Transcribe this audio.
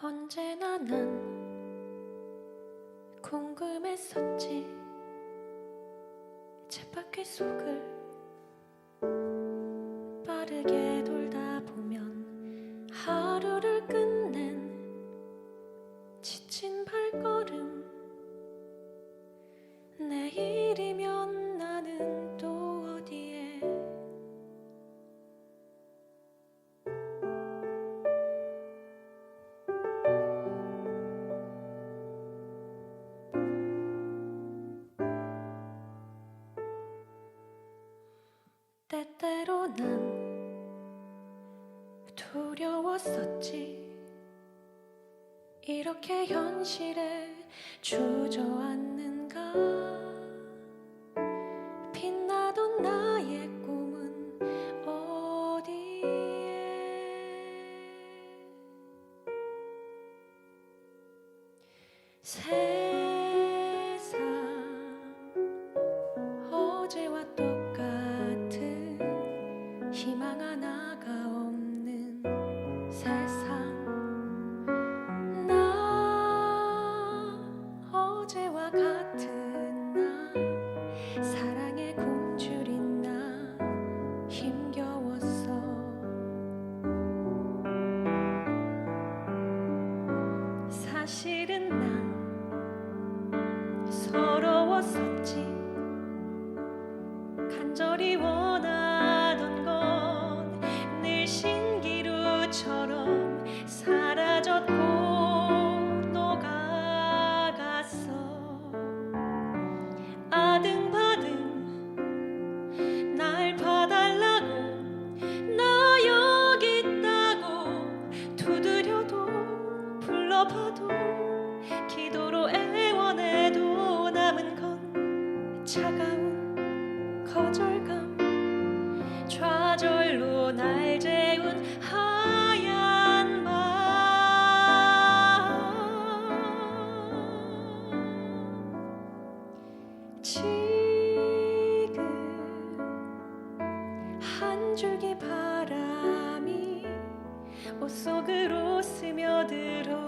언제나 난 궁금했었지. 쳇바퀴 속을 빠르게 때때로 난 두려웠었지. 이렇게 현실에 주저앉는가? 빛나던 나의 꿈은 어디에 희망 하나가 없는 세상. 나 어제와 같은 나 사랑의 굶주린 나 힘겨웠어. 사실은 난 서러웠었지. 간절히 불러봐도 기도로 애원해도 남은 건 차가운 거절감. 좌절로 날 재운 하얀 밤 지금 한 줄기 바람이 옷 속으로 스며들어